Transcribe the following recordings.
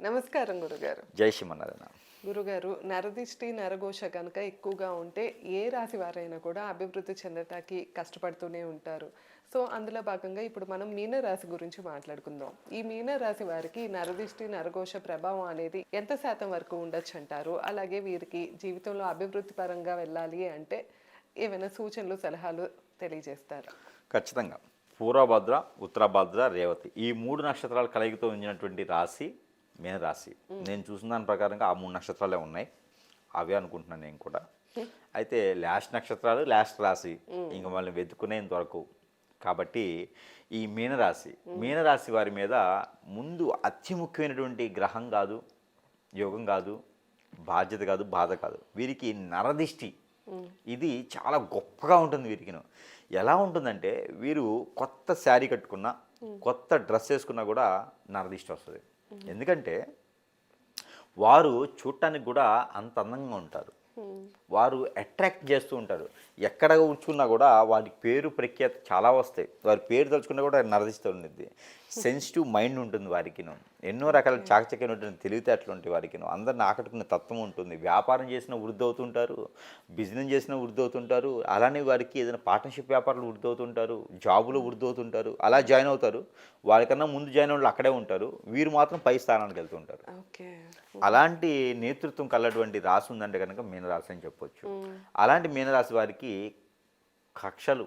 నమస్కారం గురుగారు. జై శ్రీమన్నారాయణ. గురుగారు నరదిష్టి నరఘోష కనుక ఎక్కువగా ఉంటే ఏ రాశి వారైనా కూడా అభివృద్ధి చెందటానికి కష్టపడుతూనే ఉంటారు. సో అందులో భాగంగా ఇప్పుడు మనం మీన రాశి గురించి మాట్లాడుకుందాం. ఈ మీన రాశి వారికి నరదిష్టి నరఘోష ప్రభావం అనేది ఎంత శాతం వరకు ఉండొచ్చు అంటారు? అలాగే వీరికి జీవితంలో అభివృద్ధి పరంగా వెళ్ళాలి అంటే ఏమైనా సూచనలు సలహాలు తెలియజేస్తారా? ఖచ్చితంగా. పూర్వభద్ర ఉత్తరభద్ర రేవతి. ఈ మూడు నక్షత్రాల కలయికతో ఉంచినటువంటి రాశి మీన రాశి నేను చూసిన దాని ప్రకారంగా ఆ మూడు నక్షత్రాలే ఉన్నాయి. అవే అనుకుంటున్నాను నేను కూడా. అయితే లాస్ట్ నక్షత్రాలు లాస్ట్ రాశి ఇంకా మళ్ళీ వెతుకునేంత వరకు. కాబట్టి ఈ మీనరాశి మీనరాశి వారి మీద ముందు అతి ముఖ్యమైనటువంటి గ్రహం కాదు యోగం కాదు బాధ్యత కాదు బాధ కాదు. వీరికి నరదిష్టి. ఇది చాలా గొప్పగా ఉంటుంది వీరికిను. ఎలా ఉంటుందంటే వీరు కొత్త శారీ కట్టుకున్నా కొత్త డ్రెస్ వేసుకున్నా కూడా నరదిష్టి వస్తుంది. ఎందుకంటే వారు చూడటానికి కూడా అంత అందంగా ఉంటారు. వారు అట్రాక్ట్ చేస్తూ ఉంటారు. ఎక్కడ ఉంచుకున్నా కూడా వారి పేరు ప్రఖ్యాత చాలా వస్తాయి. వారి పేరు తలుచుకున్నా కూడా నరదిస్తూ ఉంటుంది సెన్సిటివ్ మైండ్ ఉంటుంది వారికిను. ఎన్నో రకాల చాకచక్యం ఉంటుంది తెలివితేటలు ఉంటాయి వారికిను. అందరిని ఆకట్టుకునే తత్వం ఉంటుంది. వ్యాపారం చేసిన వృద్ధి అవుతుంటారు బిజినెస్ చేసిన వృద్ధి అవుతుంటారు అలానే వారికి ఏదైనా పార్ట్నర్షిప్ వ్యాపారాలు వృద్ధి అవుతుంటారు జాబులో వృద్ధి అవుతుంటారు అలా జాయిన్ అవుతారు. వారికన్నా ముందు జాయిన్ వాళ్ళు అక్కడే ఉంటారు. వీరు మాత్రం పై స్థానానికి వెళ్తుంటారు. అలాంటి నేతృత్వం కలటువంటి రాసి ఉందంటే కనుక మీనరాశి అని చెప్పొచ్చు. అలాంటి మీనరాశి వారికి కక్షలు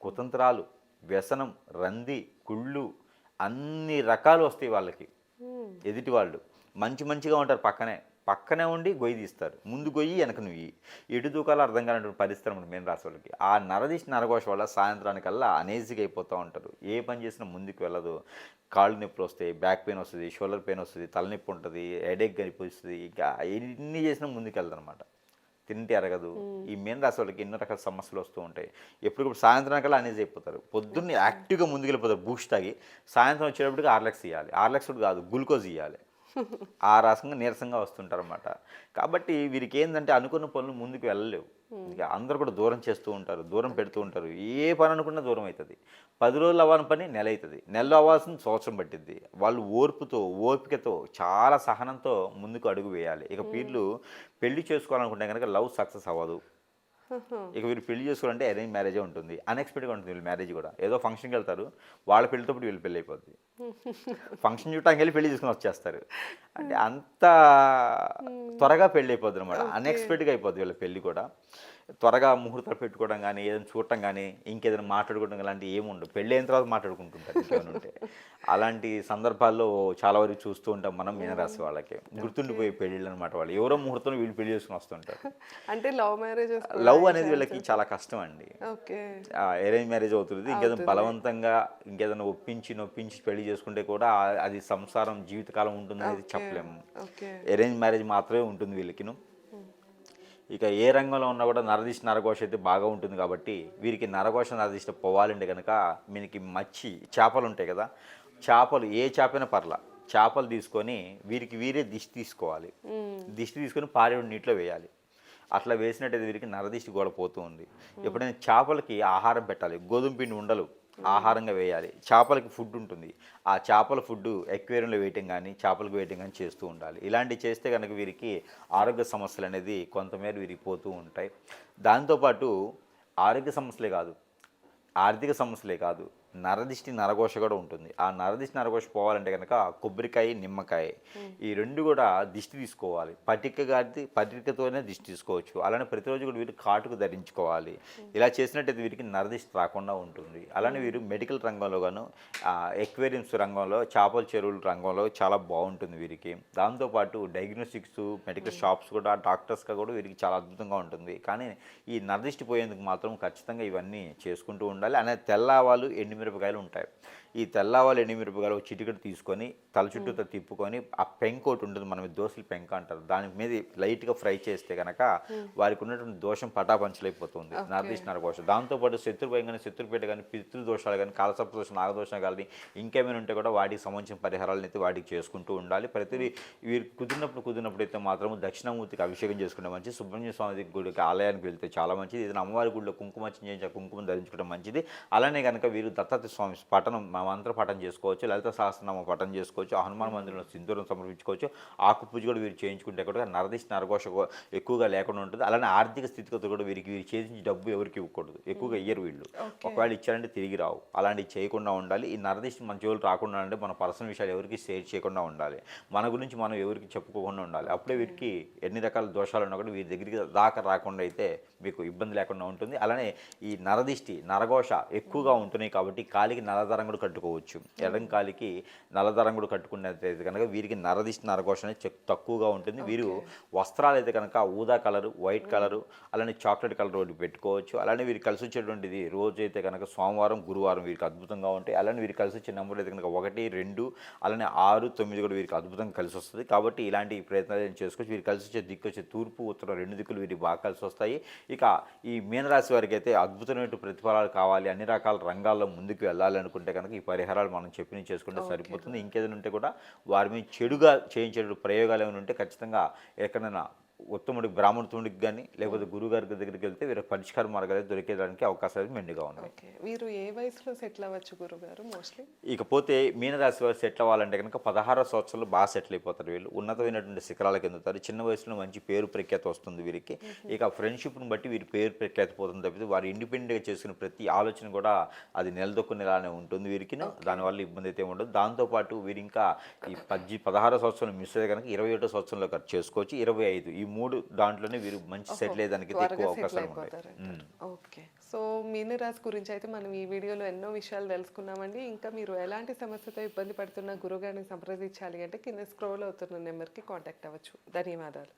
కుతంత్రాలు వ్యసనం రంది కుళ్ళు అన్ని రకాలు వస్తాయి వాళ్ళకి. ఎదుటి వాళ్ళు. మంచి మంచిగా ఉంటారు పక్కనే. పక్కనే ఉండి గొయ్యి తీస్తారు. ముందు గొయ్యి వెనక నువ్వు ఎటు దూకాలో అర్థం కానటువంటి పరిస్థితి అనమాట మెయిన్ రాశి వాళ్ళకి. ఆ నరదిశ నరఘోష వల్ల సాయంత్రానికల్లా అనేజీగా అయిపోతూ ఉంటారు. ఏ పని చేసినా ముందుకు వెళ్ళదు. కాళ్ళు నొప్పులు వస్తాయి బ్యాక్ పెయిన్ వస్తుంది షోల్డర్ పెయిన్ వస్తుంది తలనొప్పి ఉంటుంది హెడేక్ కనిపిస్తుంది ఇంకా ఎన్ని చేసినా ముందుకు వెళ్తారు అనమాట తింటే అరగదు ఈ రాశి వాళ్ళకి ఎన్నో రకాల సమస్యలు వస్తూ ఉంటాయి. ఎప్పటికప్పుడు సాయంత్రం కల్లా అనేజ్ అయిపోతారు. పొద్దున్నే యాక్టివ్గా ముందుకెళ్ళిపోతారు. బూస్ట్ తాగి సాయంత్రం వచ్చేటప్పటికి ఆర్లెక్స్ ఇవ్వాలి ఆర్లెక్స్ కాదు గ్లూకోజ్ ఇవ్వాలి ఆ రకంగా నీరసంగా వస్తుంటారు అనమాట కాబట్టి వీరికి ఏంటంటే అనుకున్న పనులు ముందుకు వెళ్ళలేవు. ఇక అందరూ కూడా దూరం చేస్తూ ఉంటారు దూరం పెడుతూ ఉంటారు. ఏ పని అనుకున్నా దూరం అవుతుంది పది రోజులు అవ్వని పని నెల అవుతుంది నెలలో అవ్వాల్సిన సంవత్సరం పట్టిద్ది. వాళ్ళు ఓర్పుతో ఓపికతో చాలా సహనంతో ముందుకు అడుగు వేయాలి. ఇక వీళ్ళు పెళ్ళి చేసుకోవాలనుకుంటే కనుక లవ్ సక్సెస్ అవ్వదు. ఇక వీరు పెళ్ళి చేసుకోవాలంటే అరేంజ్ మ్యారేజే ఉంటుంది. అన్ఎక్స్పెక్టెడ్గా ఉంటుంది వీళ్ళు మ్యారేజ్ కూడా. ఏదో ఫంక్షన్కి వెళ్తారు. వాళ్ళ పెళ్ళితో వీళ్ళు పెళ్ళి అయిపోద్ది. ఫంక్షన్ చూడటానికి వెళ్ళి పెళ్ళి చేసుకుని వచ్చేస్తారు. అంటే అంత త్వరగా పెళ్ళి అయిపోద్ది అనమాట అన్ఎక్స్పెక్టెడ్గా అయిపోద్ది వీళ్ళ పెళ్ళి కూడా. త్వరగా ముహూర్తాలు పెట్టుకోవడం కానీ ఏదైనా చూడటం కానీ ఇంకేదైనా మాట్లాడుకోవడం అలాంటివి ఏమి ఉండవు పెళ్ళి అయిన తర్వాత మాట్లాడుకుంటుంటారు. ఉంటే. అలాంటి సందర్భాల్లో చాలా వరకు చూస్తూ ఉంటాం మనం మీనరాశి వాళ్ళకి. గుర్తుండిపోయే పెళ్ళిళ్ళు అనమాట వాళ్ళు. ఎవరో ముహూర్తం వీళ్ళు పెళ్ళి చేసుకుని వస్తుంటారు. అంటే లవ్ మ్యారేజ్ లవ్ అనేది వీళ్ళకి చాలా కష్టం అండి ఓకే అరేంజ్ మ్యారేజ్ అవుతుంది. ఇంకేదైనా బలవంతంగా ఇంకేదైనా ఒప్పించి నొప్పించి పెళ్ళి చేసుకుంటే కూడా అది సంసారం జీవితకాలం ఉంటుంది అనేది చెప్పలేము. అరేంజ్ మ్యారేజ్ మాత్రమే ఉంటుంది వీళ్ళకిను. ఇక ఏ రంగంలో ఉన్నా కూడా నరదిష్ట నరఘోష అయితే బాగా ఉంటుంది కాబట్టి వీరికి నరఘోష నరదిష్ట పోవాలంటే కనుక వీరికి మచ్చి చేపలు ఉంటాయి కదా. చేపలు ఏ చేపైనా పర్ల. చేపలు తీసుకొని వీరికి వీరే దిష్టి తీసుకోవాలి. దిష్టి తీసుకొని పారేడు నీటిలో వేయాలి. అట్లా వేసినట్టయితే వీరికి నరదిష్టి కూడా పోతూ ఉంది ఎప్పుడైనా చేపలకి ఆహారం పెట్టాలి. గోధుమ పిండి ఉండలు ఆహారంగా వేయాలి. చేపలకి ఫుడ్ ఉంటుంది. ఆ చేపల ఫుడ్ ఎక్వేరియంలో వేయటం కానీ చేపలకు వేయటం కానీ చేస్తూ ఉండాలి. ఇలాంటివి చేస్తే కనుక వీరికి ఆరోగ్య సమస్యలు అనేది కొంతమేర వీరికి పోతూ ఉంటాయి. దాంతోపాటు ఆరోగ్య సమస్యలే కాదు. ఆర్థిక సమస్యలే కాదు. నరదిష్టి నరఘోష కూడా ఉంటుంది. ఆ నరదిష్టి నరఘోష పోవాలంటే కనుక కొబ్బరికాయ నిమ్మకాయ ఈ రెండు కూడా దిష్టి తీసుకోవాలి. పటిక గారి పటికతోనే దిష్టి తీసుకోవచ్చు. అలానే ప్రతిరోజు కూడా వీరు కాటుకు ధరించుకోవాలి. ఇలా చేసినట్టయితే వీరికి నరదిష్టి రాకుండా ఉంటుంది. అలానే వీరు మెడికల్ రంగంలో గాను ఎక్వేరియంస్ రంగంలో చేపల చెరువుల రంగంలో చాలా బాగుంటుంది వీరికి. దాంతోపాటు డయాగ్నోస్టిక్స్ మెడికల్ షాప్స్ కూడా డాక్టర్స్గా కూడా వీరికి చాలా అద్భుతంగా ఉంటుంది. కానీ ఈ నరదిష్టి పోయేందుకు మాత్రం ఖచ్చితంగా ఇవన్నీ చేసుకుంటూ ఉండాలి. అనేది తెల్లవాళ్ళు ఎండుమిరపకాయలు ఉంటాయి. ఈ తెల్లవాళ్ళు ఎండుమిరపకాయలు ఒక చిటికెడు తీసుకొని తల చుట్టూతో తిప్పుకొని ఆ పెంక ఒకటి ఉంటుంది మనం దోశలు పెంక అంటారు. దాని మీద లైట్గా ఫ్రై చేస్తే కనుక వారికి ఉన్నటువంటి దోషం పటాపంచలైపోతుంది నరదిష్టి నరకోశం దాంతోపాటు శత్రుభయం కానీ శత్రుపేట కానీ పితృదోషాలు కానీ కాలసర్ప దోషం నాగదోషం కానీ ఇంకేమైనా ఉంటే కూడా వాటికి సంబంధించిన పరిహారాలను అయితే వాటికి చేసుకుంటూ ఉండాలి. ప్రతిదీ వీరు కుదిరినప్పుడు కుదిరినప్పుడు అయితే మాత్రం దక్షిణామూర్తికి అభిషేకం చేసుకుంటే మంచిది. సుబ్రహ్మణ్య స్వామి గుడికి ఆలయానికి వెళ్తే చాలా మంచిది. ఏదైనా అమ్మవారి గుడిలో కుంకుమ చేయించే కుంకుమ ధరించుకోవడం మంచిది. అలానే కనుక వీరు దత్తాత్రేయ స్వామి పట్టణం మంత్ర పఠం చేసుకోవచ్చు లలిత సహస్రనామ పఠం చేసుకోవచ్చు హనుమాన్ మందిరంలో సింధూరం సమర్పించుకోవచ్చు ఆకు పూజ కూడా వీరు చేయించుకుంటే కూడా నరదిష్టి నరఘోష ఎక్కువగా లేకుండా ఉంటుంది. అలానే ఆర్థిక స్థితిగతులు కూడా వీరికి వీరు చేసిన డబ్బు ఎవరికి ఇవ్వకూడదు. ఎక్కువగా ఇయ్యరు వీళ్ళు. ఒకవేళ ఇచ్చారంటే తిరిగి రావు. అలాంటివి చేయకుండా ఉండాలి. ఈ నరదిష్టి మన జోలు రాకుండా అంటే మన పర్సనల్ విషయాలు ఎవరికి షేర్ చేయకుండా ఉండాలి. మన గురించి మనం ఎవరికి చెప్పుకోకుండా ఉండాలి. అప్పుడే వీరికి ఎన్ని రకాల దోషాలు ఉన్నా కూడా వీరి దగ్గరికి దాకా రాకుండా అయితే మీకు ఇబ్బంది లేకుండా ఉంటుంది. అలానే ఈ నరదిష్టి నరఘోష ఎక్కువగా ఉంటున్నాయి కాబట్టి కాలికి నలదరం కూడా కట్టుకోవచ్చు. ఎడం కాలికి కూడా కట్టుకున్నట్లయితే కనుక వీరికి నరదిష్టి నరఘోష అనేది తక్కువగా ఉంటుంది. వీరు వస్త్రాలు అయితే కనుక ఊదా కలరు వైట్ కలరు అలానే చాక్లెట్ కలర్ ఒకటి పెట్టుకోవచ్చు. అలానే వీరికి కలిసి వచ్చేటువంటిది రోజు అయితే కనుక సోమవారం గురువారం వీరికి అద్భుతంగా ఉంటాయి. అలానే వీరికి కలిసి వచ్చే నెంబర్ అయితే కనుక ఒకటి రెండు అలానే ఆరు తొమ్మిది కూడా వీరికి అద్భుతంగా కలిసి వస్తుంది. కాబట్టి ఇలాంటి ప్రయత్నాలు ఏం చేసుకోవచ్చు? వీరికి కలిసి వచ్చే దిక్కు వచ్చే తూర్పు ఉత్తరం రెండు దిక్కులు వీరికి బాగా కలిసి వస్తాయి. ఇక ఈ మీనరాశి వారికి అయితే అద్భుతమైన ప్రతిఫలాలు కావాలి. అన్ని రకాల రంగాల్లో ముందుకు వెళ్ళాలి అనుకుంటే కనుక ఈ పరిహారాలు మనం చెప్పిన చేసుకుంటే సరిపోతుంది. ఇంకేదైనా ఉంటే కూడా వారి మీద చెడుగా చేయించే ప్రయోగాలు ఏమైనా ఉంటే ఖచ్చితంగా ఎక్కడైనా ఉత్తముడికి బ్రాహ్మణుడికి కానీ లేకపోతే గురుగారి దగ్గరికి వెళ్తే వీరికి పరిష్కార మార్గాలు దొరికేదానికి అవకాశాలు మెండుగా ఉన్నాయి. వీరు ఏ వయసులో సెటిల్ అవ్వచ్చు గురుగారు మోస్ట్లీ? ఇకపోతే మీనరాశి వారు సెటిల్ అవ్వాలంటే కనుక పదహారో సంవత్సరాలు బాగా సెటిల్ అయిపోతారు వీళ్ళు. ఉన్నతమైనటువంటి శిఖరాలకు ఎందుతారు చిన్న వయసులో మంచి పేరు ప్రఖ్యాతి వస్తుంది వీరికి. ఇక ఫ్రెండ్షిప్ని బట్టి వీరి పేరు ప్రఖ్యాతి పోతుంది తప్పితే వారు ఇండిపెండెంట్గా చేసుకునే ప్రతి ఆలోచన కూడా అది నిలదొక్కునేలానే ఉంటుంది వీరికి దానివల్ల ఇబ్బంది అయితే ఉండదు. దాంతోపాటు వీరు ఇంకా ఈ పద్ది పదహారో సంవత్సరం మిస్ అయితే కనుక ఇరవై ఒకటో సంవత్సరంలో ఖర్చు చేసుకోవచ్చు. ఇరవై ఐదు ఈ మూడు దాంట్లోనే వీరు మంచి సెటిల్ అయ్యేదానికి ఎక్కువ అవకాశాలు అయిపోతారు ఓకే. సో మీనరాశి గురించి అయితే మనం ఈ వీడియోలో ఎన్నో విషయాలు తెలుసుకున్నామండి. ఇంకా మీరు ఎలాంటి సమస్యతో ఇబ్బంది పడుతున్న గురుగారిని సంప్రదించాలి అంటే కింద స్క్రోల్ అవుతున్న నెంబర్కి కాంటాక్ట్ అవ్వచ్చు. ధన్యవాదాలు.